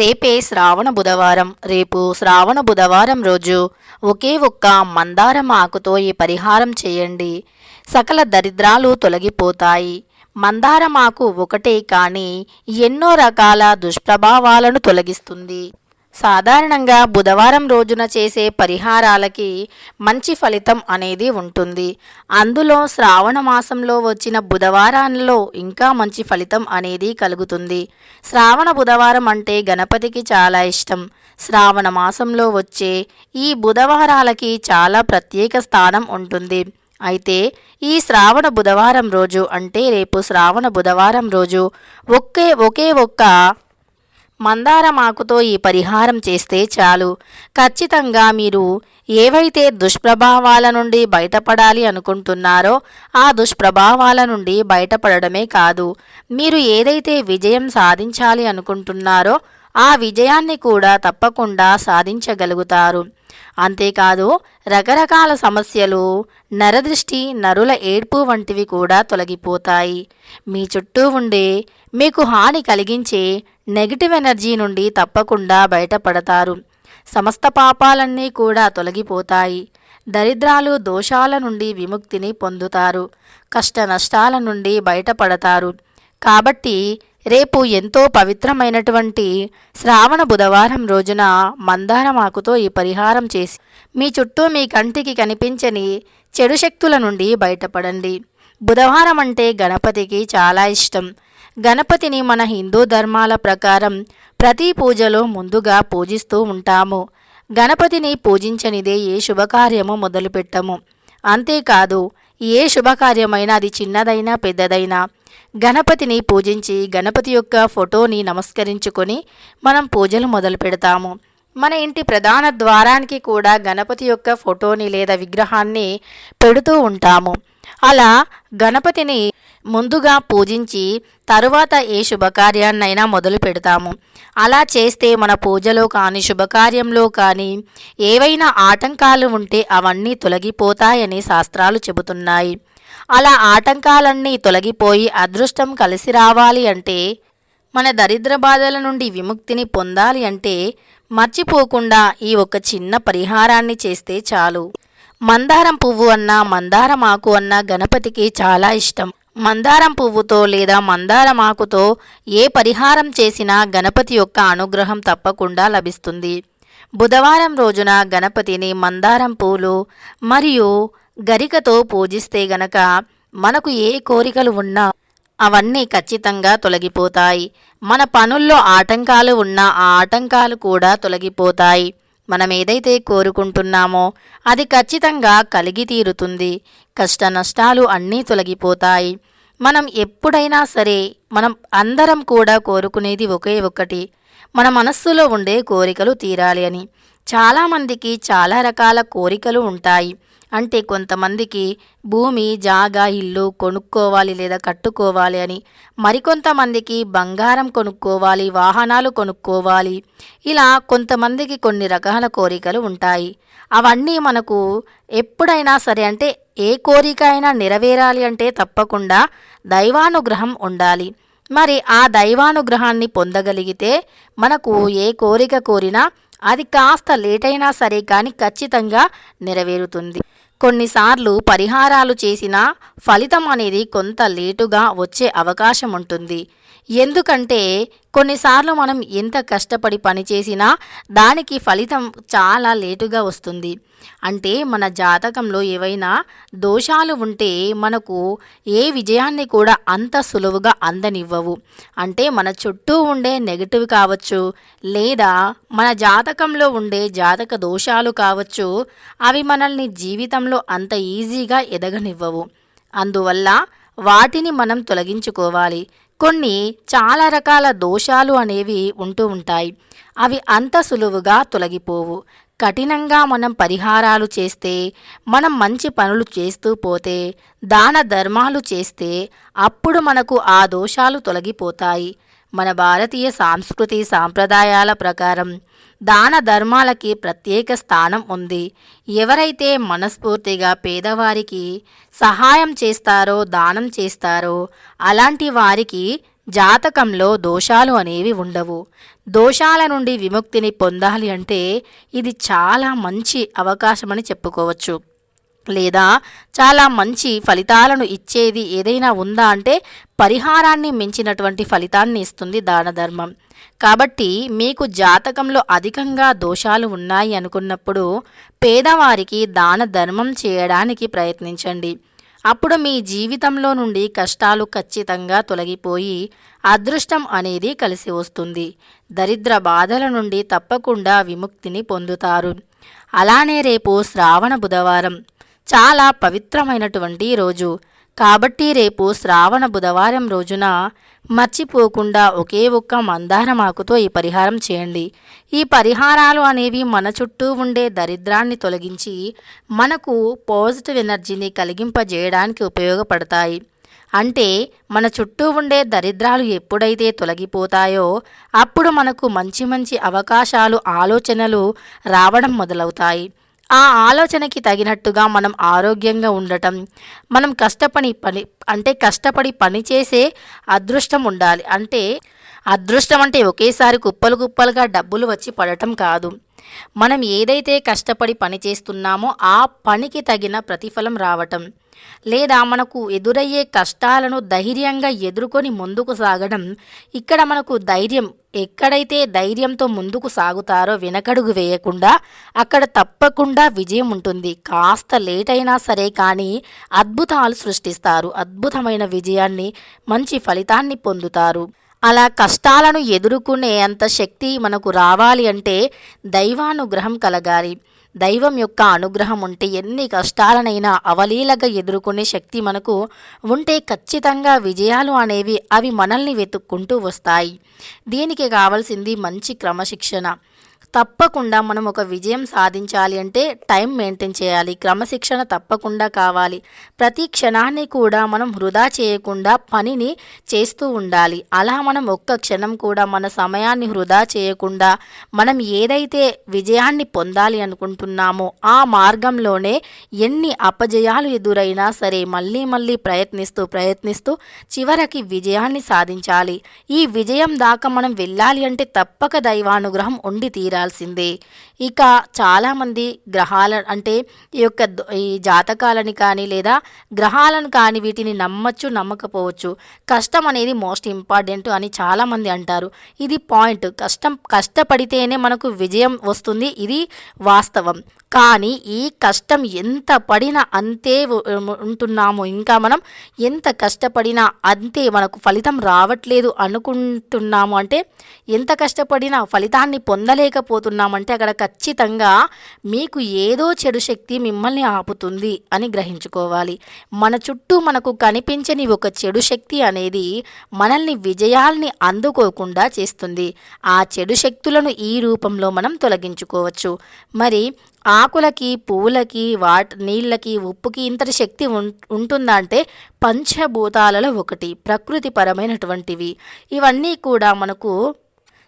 రేపే శ్రావణ బుధవారం. రేపు శ్రావణ బుధవారం రోజు ఒకే ఒక్క మందారం ఆకుతో ఈ పరిహారం చేయండి. సకల దరిద్రాలు తొలగిపోతాయి. మందారమాకు ఒకటే కానీ ఎన్నో రకాల దుష్ప్రభావాలను తొలగిస్తుంది. సాధారణంగా బుధవారం రోజున చేసే పరిహారాలకి మంచి ఫలితం అనేది ఉంటుంది. అందులో శ్రావణ మాసంలో వచ్చిన బుధవారాల్లో ఇంకా మంచి ఫలితం అనేది కలుగుతుంది. శ్రావణ బుధవారం అంటే గణపతికి చాలా ఇష్టం. శ్రావణ మాసంలో వచ్చే ఈ బుధవారాలకి చాలా ప్రత్యేక స్థానం ఉంటుంది. అయితే ఈ శ్రావణ బుధవారం రోజు అంటే రేపు శ్రావణ బుధవారం రోజు ఒకే ఒకే ఒక్క మందారమాకుతో ఈ పరిహారం చేస్తే చాలు. ఖచ్చితంగా మీరు ఏవైతే దుష్ప్రభావాల నుండి బయటపడాలి అనుకుంటున్నారో ఆ దుష్ప్రభావాల నుండి బయటపడడమే కాదు. మీరు ఏదైతే విజయం సాధించాలి అనుకుంటున్నారో ఆ విజయాన్ని కూడా తప్పకుండా సాధించగలుగుతారు. అంతేకాదు రకరకాల సమస్యలు నరదృష్టి నరుల ఏడ్పు వంటివి కూడా తొలగిపోతాయి. మీ చుట్టూ ఉండే మీకు హాని కలిగించే నెగిటివ్ ఎనర్జీ నుండి తప్పకుండా బయటపడతారు. సమస్త పాపాలన్నీ కూడా తొలగిపోతాయి. దరిద్రాలు దోషాల నుండి విముక్తిని పొందుతారు. కష్ట నష్టాల నుండి బయటపడతారు. కాబట్టి రేపు ఎంతో పవిత్రమైనటువంటి శ్రావణ బుధవారం రోజున మందారమాకుతో ఈ పరిహారం చేసి మీ చుట్టూ మీ కంటికి కనిపించని చెడు శక్తుల నుండి బయటపడండి. బుధవారం అంటే గణపతికి చాలా ఇష్టం. గణపతిని మన హిందూ ధర్మాల ప్రకారం ప్రతి పూజలో ముందుగా పూజిస్తూ ఉంటాము. గణపతిని పూజించనిదే ఏ శుభకార్యము మొదలుపెట్టము. అంతేకాదు ఏ శుభకార్యమైనా అది చిన్నదైనా పెద్దదైనా గణపతిని పూజించి గణపతి యొక్క ఫోటోని నమస్కరించుకొని మనం పూజలు మొదలు పెడతాము. మన ఇంటి ప్రధాన ద్వారానికి కూడా గణపతి యొక్క ఫోటోని లేదా విగ్రహాన్ని పెడుతూ ఉంటాము. అలా గణపతిని ముందుగా పూజించి తరువాత ఏ శుభకార్యాన్నైనా మొదలు పెడతాము. అలా చేస్తే మన పూజలో కానీ శుభకార్యంలో కానీ ఏవైనా ఆటంకాలు ఉంటే అవన్నీ తొలగిపోతాయని శాస్త్రాలు చెబుతున్నాయి. అలా ఆటంకాలన్నీ తొలగిపోయి అదృష్టం కలిసి రావాలి అంటే మన దరిద్ర బాధల నుండి విముక్తిని పొందాలి అంటే మర్చిపోకుండా ఈ ఒక చిన్న పరిహారాన్ని చేస్తే చాలు. మందారం పువ్వు అన్నా మందారం ఆకు అన్నా గణపతికి చాలా ఇష్టం. మందారం పువ్వుతో లేదా మందారం ఆకుతో ఏ పరిహారం చేసినా గణపతి యొక్క అనుగ్రహం తప్పకుండా లభిస్తుంది. బుధవారం రోజున గణపతిని మందారం పూలు మరియు గరికతో పూజిస్తే గనక మనకు ఏ కోరికలు ఉన్నా అవన్నీ ఖచ్చితంగా తొలగిపోతాయి. మన పనుల్లో ఆటంకాలు ఉన్నా ఆ ఆటంకాలు కూడా తొలగిపోతాయి. మనం ఏదైతే కోరుకుంటున్నామో అది ఖచ్చితంగా కలిగి తీరుతుంది. కష్ట నష్టాలు అన్నీ తొలగిపోతాయి. మనం ఎప్పుడైనా సరే మనం అందరం కూడా కోరుకునేది ఒకే ఒకటి మన మనస్సులో ఉండే కోరికలు తీరాలి అని. చాలామందికి చాలా రకాల కోరికలు ఉంటాయి. అంటే కొంతమందికి భూమి జాగా ఇల్లు కొనుక్కోవాలి లేదా కట్టుకోవాలి అని. మరికొంతమందికి బంగారం కొనుక్కోవాలి వాహనాలు కొనుక్కోవాలి. ఇలా కొంతమందికి కొన్ని రకాల కోరికలు ఉంటాయి. అవన్నీ మనకు ఎప్పుడైనా సరే అంటే ఏ కోరిక అయినా నెరవేరాలి అంటే తప్పకుండా దైవానుగ్రహం ఉండాలి. మరి ఆ దైవానుగ్రహాన్ని పొందగలిగితే మనకు ఏ కోరిక కోరినా అది కాస్త లేట్ అయినా సరే కానీ ఖచ్చితంగా నెరవేరుతుంది. కొన్నిసార్లు పరిహారాలు చేసినా ఫలితం అనేది కొంత లేటుగా వచ్చే అవకాశం ఉంటుంది. ఎందుకంటే కొన్నిసార్లు మనం ఎంత కష్టపడి పనిచేసినా దానికి ఫలితం చాలా లేటుగా వస్తుంది. అంటే మన జాతకంలో ఏవైనా దోషాలు ఉంటే మనకు ఏ విజయాన్ని కూడా అంత సులువుగా అందనివ్వవు. అంటే మన చుట్టూ ఉండే నెగటివ్ కావచ్చు లేదా మన జాతకంలో ఉండే జాతక దోషాలు కావచ్చు అవి మనల్ని జీవితంలో అంత ఈజీగా ఎదగనివ్వవు. అందువల్ల వాటిని మనం తొలగించుకోవాలి. కొన్ని చాలా రకాల దోషాలు అనేవి ఉంటూ ఉంటాయి. అవి అంత సులువుగా తొలగిపోవు. కఠినంగా మనం పరిహారాలు చేస్తే మనం మంచి పనులు చేస్తూ పోతే దాన ధర్మాలు చేస్తే అప్పుడు మనకు ఆ దోషాలు తొలగిపోతాయి. మన భారతీయ సాంస్కృతి సాంప్రదాయాల ప్రకారం దాన ధర్మాలకి ప్రత్యేక స్థానం ఉంది. ఎవరైతే మనస్ఫూర్తిగా పేదవారికి సహాయం చేస్తారో దానం చేస్తారో అలాంటి వారికి జాతకంలో దోషాలు అనేవి ఉండవు. దోషాల నుండి విముక్తిని పొందాలి అంటే ఇది చాలా మంచి అవకాశమని చెప్పుకోవచ్చు. లేదా చాలా మంచి ఫలితాలను ఇచ్చేది ఏదైనా ఉందా అంటే పరిహారాన్ని మించినటువంటి ఫలితాన్ని ఇస్తుంది దాన ధర్మం కాబట్టి మీకు జాతకంలో అధికంగా దోషాలు ఉన్నాయి అనుకున్నప్పుడు పేదవారికి దాన ధర్మం చేయడానికి ప్రయత్నించండి. అప్పుడు మీ జీవితంలో నుండి కష్టాలు ఖచ్చితంగా తొలగిపోయి అదృష్టం అనేది కలిసి వస్తుంది. దరిద్ర బాధల నుండి తప్పకుండా విముక్తిని పొందుతారు. అలానే రేపు శ్రావణ బుధవారం. చాలా పవిత్రమైనటువంటి రోజు. కాబట్టి రేపు శ్రావణ బుధవారం రోజున మర్చిపోకుండా ఒకే ఒక్క మందారం ఆకుతో ఈ పరిహారం చేయండి. ఈ పరిహారాలు అనేవి మన చుట్టూ ఉండే దరిద్రాన్ని తొలగించి మనకు పాజిటివ్ ఎనర్జీని కలిగింపజేయడానికి ఉపయోగపడతాయి. అంటే మన చుట్టూ ఉండే దరిద్రాలు ఎప్పుడైతే తొలగిపోతాయో అప్పుడు మనకు మంచి మంచి అవకాశాలు ఆలోచనలు రావడం మొదలవుతాయి. ఆ ఆలోచనకి తగినట్టుగా మనం ఆరోగ్యంగా ఉండటం మనం కష్టపడి పని అంటే కష్టపడి పని చేసే అదృష్టం ఉండాలి. అంటే అదృష్టం అంటే ఒకేసారి కుప్పలు కుప్పలుగా డబ్బులు వచ్చి పడటం కాదు. మనం ఏదైతే కష్టపడి పని చేస్తున్నామో ఆ పనికి తగిన ప్రతిఫలం రావటం. లేదా మనకు ఎదురయ్యే కష్టాలను ధైర్యంగా ఎదుర్కొని ముందుకు సాగడం ఇక్కడ మనకు ధైర్యం ఎక్కడైతే ధైర్యంతో ముందుకు సాగుతారో వెనకడుగు వేయకుండా అక్కడ తప్పకుండా విజయం ఉంటుంది. కాస్త లేట్ అయినా సరే కానీ అద్భుతాలు సృష్టిస్తారు. అద్భుతమైన విజయాన్ని మంచి ఫలితాన్ని పొందుతారు. అలా కష్టాలను ఎదుర్కొనే అంత శక్తి మనకు రావాలి అంటే దైవానుగ్రహం కలగాలి. దైవం యొక్క అనుగ్రహం ఉంటే ఎన్ని కష్టాలనైనా అవలీలగా ఎదుర్కొనే శక్తి మనకు ఉంటే ఖచ్చితంగా విజయాలు అనేవి అవి మనల్ని వెతుక్కుంటూ వస్తాయి. దీనికి కావాల్సింది మంచి క్రమశిక్షణ. తప్పకుండా మనం ఒక విజయం సాధించాలి అంటే టైం మెయింటైన్ చేయాలి క్రమశిక్షణ తప్పకుండా కావాలి. ప్రతి క్షణాన్ని కూడా మనం వృధా చేయకుండా పనిని చేస్తూ ఉండాలి. అలా మనం ఒక్క క్షణం కూడా మన సమయాన్ని వృధా చేయకుండా మనం ఏదైతే విజయాన్ని పొందాలి అనుకుంటున్నామో ఆ మార్గంలోనే ఎన్ని అపజయాలు ఎదురైనా సరే మళ్ళీ మళ్ళీ ప్రయత్నిస్తూ ప్రయత్నిస్తూ చివరికి విజయాన్ని సాధించాలి. ఈ విజయం దాకా మనం వెళ్ళాలి అంటే తప్పక దైవానుగ్రహం ఉండి తీరాలి. చేయాల్సిందే. ఇక చాలామంది గ్రహాల అంటే ఈ యొక్క ఈ జాతకాలని కానీ లేదా గ్రహాలను కానీ వీటిని నమ్మచ్చు నమ్మకపోవచ్చు. కష్టం అనేది మోస్ట్ ఇంపార్టెంట్ అని చాలామంది అంటారు. ఇది పాయింట్. కష్టం కష్టపడితేనే మనకు విజయం వస్తుంది. ఇది వాస్తవం. కానీ ఈ కష్టం ఎంత పడినా అంతే ఉంటున్నాము. ఇంకా మనం ఎంత కష్టపడినా అంతే మనకు ఫలితం రావట్లేదు అనుకుంటున్నాము అంటే ఎంత కష్టపడినా ఫలితాన్ని పోతున్నామంటే అక్కడ ఖచ్చితంగా మీకు ఏదో చెడు శక్తి మిమ్మల్ని ఆపుతుంది అని గ్రహించుకోవాలి. మన చుట్టూ మనకు కనిపించని ఒక చెడు శక్తి అనేది మనల్ని విజయాల్ని అందుకోకుండా చేస్తుంది. ఆ చెడు శక్తులను ఈ రూపంలో మనం తొలగించుకోవచ్చు. మరి ఆకులకి పువ్వులకి వాట్ నీళ్ళకి ఉప్పుకి ఇంతటి శక్తి ఉంటుందా అంటే పంచభూతాలలో ఒకటి ప్రకృతిపరమైనటువంటివి. ఇవన్నీ కూడా మనకు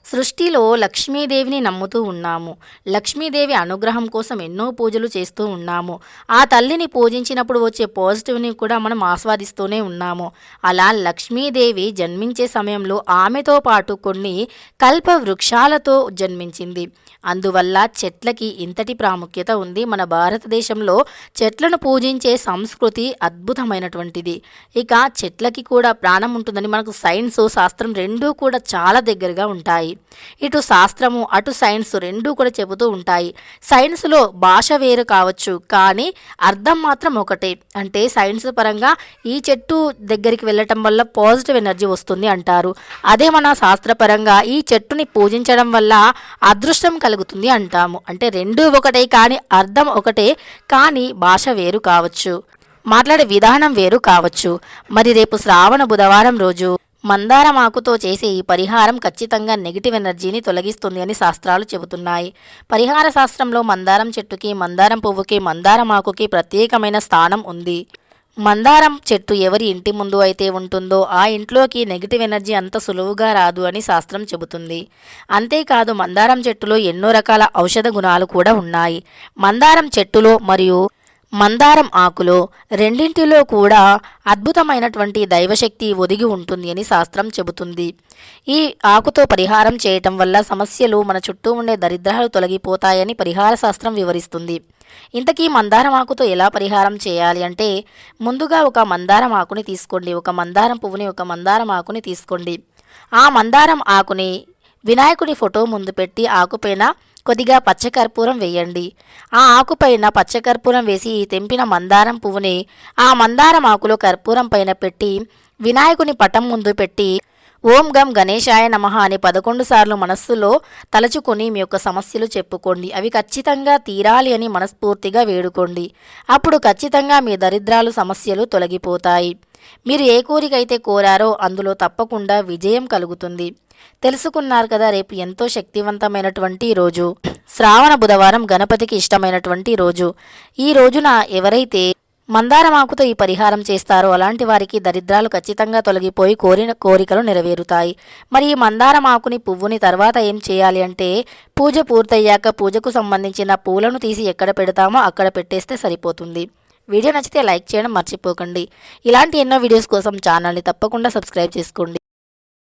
సృష్టిలో లక్ష్మీదేవిని నమ్ముతూ ఉన్నాము. లక్ష్మీదేవి అనుగ్రహం కోసం ఎన్నో పూజలు చేస్తూ ఉన్నాము. ఆ తల్లిని పూజించినప్పుడు వచ్చే పాజిటివ్ని కూడా మనం ఆస్వాదిస్తూనే ఉన్నాము. అలా లక్ష్మీదేవి జన్మించే సమయంలో ఆమెతో పాటు కొన్ని కల్ప వృక్షాలతో జన్మించింది. అందువల్ల చెట్లకి ఇంతటి ప్రాముఖ్యత ఉంది. మన భారతదేశంలో చెట్లను పూజించే సంస్కృతి అద్భుతమైనటువంటిది. ఇక చెట్లకి కూడా ప్రాణం ఉంటుందని మనకు సైన్స్ శాస్త్రం రెండూ కూడా చాలా దగ్గరగా ఉంటాయి. ఇటు శాస్త్రము అటు సైన్స్ రెండూ కూడా చెబుతూ ఉంటాయి. సైన్స్లో భాష వేరు కావచ్చు కానీ అర్థం మాత్రం ఒకటే. అంటే సైన్స్ పరంగా ఈ చెట్టు దగ్గరికి వెళ్ళటం వల్ల పాజిటివ్ ఎనర్జీ వస్తుంది అంటారు. అదే మన శాస్త్రపరంగా ఈ చెట్టుని పూజించడం వల్ల అదృష్టం కలుగుతుంది అంటాము. అంటే రెండూ ఒకటే కానీ అర్థం ఒకటే కానీ భాష వేరు కావచ్చు. మాట్లాడే విధానం వేరు కావచ్చు. మరి రేపు శ్రావణ బుధవారం రోజు మందారం ఆకుతో చేసే ఈ పరిహారం ఖచ్చితంగా నెగిటివ్ ఎనర్జీని తొలగిస్తుంది అని శాస్త్రాలు చెబుతున్నాయి. పరిహార శాస్త్రంలో మందారం చెట్టుకి మందారం పువ్వుకి మందారం ఆకుకి ప్రత్యేకమైన స్థానం ఉంది. మందారం చెట్టు ఎవరి ఇంటి ముందు అయితే ఉంటుందో ఆ ఇంట్లోకి నెగిటివ్ ఎనర్జీ అంత సులువుగా రాదు అని శాస్త్రం చెబుతుంది. అంతేకాదు మందారం చెట్టులో ఎన్నో రకాల ఔషధ గుణాలు కూడా ఉన్నాయి. మందారం చెట్టులో మరియు మందారం ఆకులో రెండింటిలో కూడా అద్భుతమైనటువంటి దైవశక్తి ఒదిగి ఉంటుంది అని శాస్త్రం చెబుతుంది. ఈ ఆకుతో పరిహారం చేయటం వల్ల సమస్యలు మన చుట్టూ ఉండే దరిద్రాలు తొలగిపోతాయని పరిహార శాస్త్రం వివరిస్తుంది. ఇంతకీ మందారం ఆకుతో ఎలా పరిహారం చేయాలి అంటే ముందుగా ఒక మందారం ఆకుని తీసుకోండి ఒక మందారం పువ్వుని ఒక మందారం ఆకుని తీసుకోండి. ఆ మందారం ఆకుని వినాయకుడి ఫోటో ముందు పెట్టి ఆకుపైన కొద్దిగా పచ్చకర్పూరం వేయండి. ఆ ఆకుపైన పచ్చకర్పూరం వేసి తెంపిన మందారం పువ్వుని ఆ మందారం ఆకులో కర్పూరం పైన పెట్టి వినాయకుని పటం ముందు పెట్టి ఓం గం గణేశాయ నమః అని పదకొండు సార్లు మనస్సులో తలచుకొని మీ యొక్క సమస్యలు చెప్పుకోండి. అవి ఖచ్చితంగా తీరాలి అని మనస్ఫూర్తిగా వేడుకోండి. అప్పుడు ఖచ్చితంగా మీ దరిద్రాలు సమస్యలు తొలగిపోతాయి. మీరు ఏ కోరికైతే కోరారో అందులో తప్పకుండా విజయం కలుగుతుంది. తెలుసుకున్నారు కదా రేపు ఎంతో శక్తివంతమైనటువంటి రోజు. శ్రావణ బుధవారం గణపతికి ఇష్టమైనటువంటి రోజు. ఈ రోజున ఎవరైతే మందారమాకుతో ఈ పరిహారం చేస్తారో అలాంటి వారికి దరిద్రాలు ఖచ్చితంగా తొలగిపోయి కోరిన కోరికలు నెరవేరుతాయి. మరి ఈ మందారమాకుని పువ్వుని తర్వాత ఏం చేయాలి అంటే పూజ పూర్తయ్యాక పూజకు సంబంధించిన పూలను తీసి ఎక్కడ పెడతామో అక్కడ పెట్టేస్తే సరిపోతుంది. వీడియో నచ్చితే లైక్ చేయడం మర్చిపోకండి. ఇలాంటి ఎన్నో వీడియోస్ కోసం ఛానల్ని తప్పకుండా సబ్స్క్రైబ్ చేసుకోండి.